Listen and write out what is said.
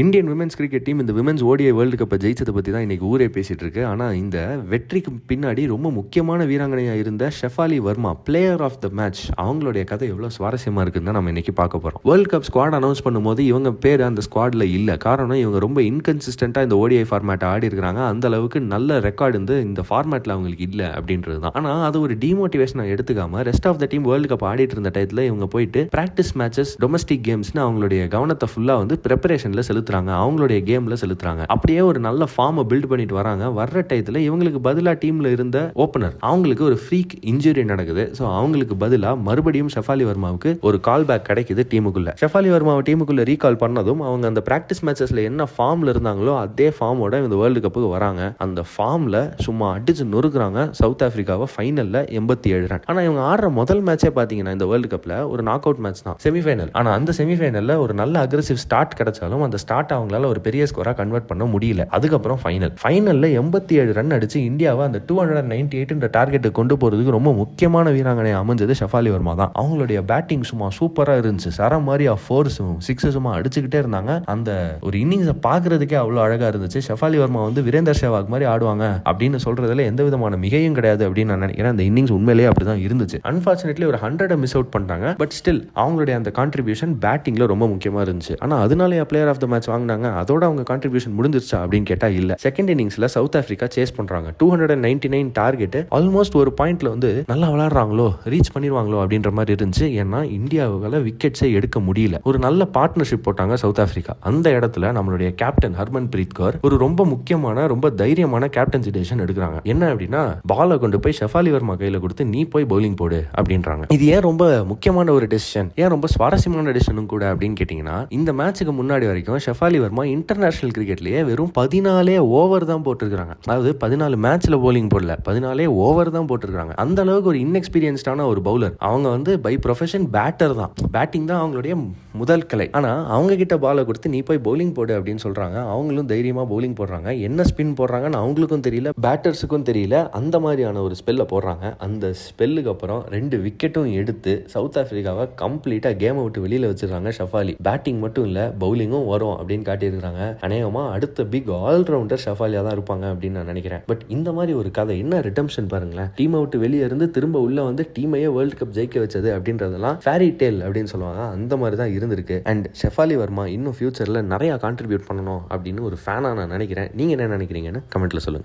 Indian women's cricket team இந்த women's ODI world கப்பை ஜெயிச்சதை பற்றி தான் இன்றைக்கி ஊரே பேசிகிட்டு இருக்கு. ஆனால் இந்த வெற்றிக்கு பின்னாடி ரொம்ப முக்கியமான வீராங்கனையாக இருந்த Shafali Verma player of the match அவங்களுடைய கதை எவ்வளோ சுவாரஸ்யமாக இருக்குன்னு தான் நம்ம இன்றைக்கி பார்க்க போகிறோம் வேர்ல்டு கப் ஸ்குவாட் அனௌன்ஸ் பண்ணும்போது இவங்க பேர் அந்த ஸ்குவாடில் இல்லை. காரணம் இவங்க ரொம்ப இன்கன்சிஸ்டண்ட்டாக இந்த ஓடிஐ ஃபார்மேட்டை ஆடி இருக்கிறாங்க. அந்த அளவுக்கு நல்ல ரெக்கார்டு வந்து இந்த ஃபார்மேட்டில் அவங்களுக்கு இல்லை அப்படின்றது தான். ஆனால் அது ஒரு டிமோட்டிவேஷனாக எடுத்துக்காமல் rest of the team world cup ஆடிட்டு இருந்த டயத்தில் இவங்க போயிட்டு ப்ராக்டிஸ் மேட்சஸ் டொமஸ்டிக் கேம்ஸ்னு அவங்களுடைய கவனத்தை ஃபுல்லாக வந்து ப்ரிப்பரேஷனில் செலுத்துறாங்க. அவங்களுடைய கேமில் செலுத்துறாங்க. அப்படியே ஒரு நல்ல ஃபார்மை பில்ட் பண்ணிட்டு வராங்க. வர்ற டயத்தில் இவங்களுக்கு பதிலாக டீமில் இருந்த ஓப்பனர் அவங்களுக்கு ஒரு ஃப்ரீக் இன்ஜுரி நடக்குது. ஸோ அவங்களுக்கு பதிலாக மறுபடியும் ஷெஃபாலி வர்மாவுக்கு ஒரு கால் பேக் கிடைக்குது டீமுக்குள்ள ஷெஃபாலி வர்மாவை டீமுக்குள்ள ரீகால் பண்ணதும் அவங்க அந்த ப்ராக்டிஸ் மேட்சஸ்ல என்ன ஃபார்ம்ல இருந்தாங்களோ அதே ஃபார்மோட இந்த வேர்ல்டு கப்புக்கு வராங்க. அந்த ஃபார்ம்ல சும்மா அடிச்சு நொறுக்குறாங்க சவுத் ஆப்பிரிக்காவை ஃபைனல்ல எண்பத்தி ஏழு ரன். ஆனால் இவங்க ஆடுற முதல் மேட்சே பார்த்தீங்கன்னா இந்த வேர்ல்டு கப்ல ஒரு நாக் அவுட் மேட்ச் தான். செமிஃபைனல் ஆனால் அந்த செமிஃபைனல்ல ஒரு நல்ல அக்ரெசிவ் ஸ்டார்ட் கிடைச்சாலும் அந்த ஸ்டார்ட் அவங்களால ஒரு பெரிய ஸ்கோராக கன்வெர்ட் பண்ண முடியல. அதுக்கப்புறம் ஃபைனல் ஃபைனலில் எண்பத்தி ஏழு ரன் அடிச்சு இந்தியாவை அந்த டூ ஹண்ட்ரட் நைன்டி எயிட்ன்ற டார்கெட்டை கொண்டு போகிறதுக்கு ரொம்ப முக்கியமான வீராங்கனை அமைஞ்சது ஷஃபாலி வர்மா தான். அவங்களுடைய பேட்டிங் சும்மா சூப்பராக இருந்துச்சு. சர மாதிரி ஃபோர்ஸும் சிக்ஸஸுமா அடிச்சுக்கிட்டே இருந்தாங்க. அந்த ஒரு இன்னிங்ஸை பார்க்கறதுக்கே அவ்வளோ அழகாக இருந்துச்சு. ஷஃபாலி வர்மா வந்து வீரேந்தர் சேவாக் மாதிரி ஆடுவாங்க அப்படின்னு சொல்றதுல எந்த விதமான மிகையும் கிடையாது அப்படின்னு நான் நினைக்கிறேன். அந்த இன்னிங்ஸ் உண்மையிலேயே அப்படிதான் இருந்துச்சு. அன்பார்ச்சுனேட்லி ஒரு ஹண்ட்ரட் மிஸ் அவுட் பண்ணிட்டாங்க. பட் ஸ்டில் அவங்களுடைய அந்த கான்ட்ரிபியூஷன் பேட்டிங்ல ரொம்ப முக்கியமா இருந்துச்சு. ஆனால் அதனால பிளேயர் ஆஃப் த மேட்ச் வாங்கினாங்க அதோட அவங்க கான்ட்ரிபியூஷன் முடிஞ்சிருச்சா அப்படின்னு கேட்டா இல்ல. செகண்ட் இன்னிங்ஸ்ல சவுத் ஆப்பிரிக்கா சேஸ் பண்றாங்க. Two hundred and ninety nine target almost ஒரு பாயிண்ட்ல வந்து நல்லா விளாடுறாங்களோ ரீச் பண்ணிடுவாங்களோ அப்படின்ற மாதிரி இருந்துச்சு. ஏன்னா இந்தியாவால விக்கெட்ஸே எடுக்க முடியல. ஒரு நல்ல பார்ட்னர்ஷிப் போட்டாங்க சவுத் ஆப்பிரிக்கா அந்த இடத்துல நம்மளுடைய கேப்டன் ஹர்மன் பிரீத் கவர் ஒரு ரொம்ப முக்கியமான ரொம்ப தைரியமான கேப்டன்சி டெசிஷன் எடுக்கிறாங்க. என்ன அப்படின்னா பாலை கொண்டு போய் ஷெஃபாலி வர்மா கையில கொடுத்து நீ போய் பவுலிங் போடு அப்படின்றாங்க. இது ஏன் ரொம்ப முக்கியமான ஒரு டெசிஷன் ஏன் ரொம்ப சுவாரஸ்யமான டெசிஷனும் கூட அப்படின்னு கேட்டீங்கன்னா இந்த மேட்சுக்கு முன்னாடி வரைக்கும் ஷெஃபாலி வர்மா இன்டர்நேஷனல் கிரிக்கெட்லேயே வெறும் பதினாலே ஓவர் தான் போட்டிருக்கிறாங்க. அதாவது பதினாலு மேட்ச்சில் போலிங் போடல பதினாலே ஓவர் தான் போட்டிருக்காங்க அந்த அளவுக்கு ஒரு இன்எக்ஸ்பீரியன்ஸ்டான ஒரு பவுலர் அவங்க வந்து பை ப்ரொஃபஷன் பேட்டர் தான். பேட்டிங் தான் அவங்களுடைய முதல் கலை. ஆனால் அவங்க கிட்ட பாலை கொடுத்து நீ போய் பவுலிங் போடு அப்படின்னு சொல்கிறாங்க அவங்களும் தைரியமாக பவுலிங் போடுறாங்க. என்ன ஸ்பின் போடுறாங்கன்னு அவங்களுக்கும் தெரியல பேட்டர்ஸுக்கும் தெரியல. அந்த மாதிரியான ஒரு ஸ்பெல்ல போடுறாங்க. அந்த ஸ்பெல்லுக்கு அப்புறம் ரெண்டு விக்கெட்டும் எடுத்து சவுத் ஆஃப்ரிக்காவை கம்ப்ளீட்டாக கேமை விட்டு வெளியில் வச்சிருக்காங்க ஷஃபாலி. பேட்டிங் மட்டும் இல்லை பவுலிங்கும் வரும். அப்படின்னு காட்டியிருக்கிறாங்க. அநேகமாக அடுத்த பிக் ஆல்ரவுண்டர் ஷஃபாலியா தான் இருப்பாங்க அப்படின்னு நான் நினைக்கிறேன். பட் இந்த மாதிரி ஒரு கதை என்ன ரிட்டம்ஷன் பாருங்களேன். டீமை விட்டு வெளியே இருந்து திரும்ப உள்ள வந்து டீமையே வேர்ல்டு கப் ஜெயிக்க வச்சது அப்படின்றதெல்லாம் ஃபேரி டேல் அப்படின்னு சொல்லுவாங்க. அந்த மாதிரி தான் இருந்திருக்கு. அண்ட் ஷெஃபாலி வர்மா இன்னும் ஃபியூச்சரில் நிறையா கான்ட்ரிபியூட் பண்ணணும் அப்படின்னு ஒரு ஃபேனாக நான் நினைக்கிறேன். நீங்கள் என்ன நினைக்கிறீங்கன்னு கமெண்ட்டில் சொல்லுங்கள்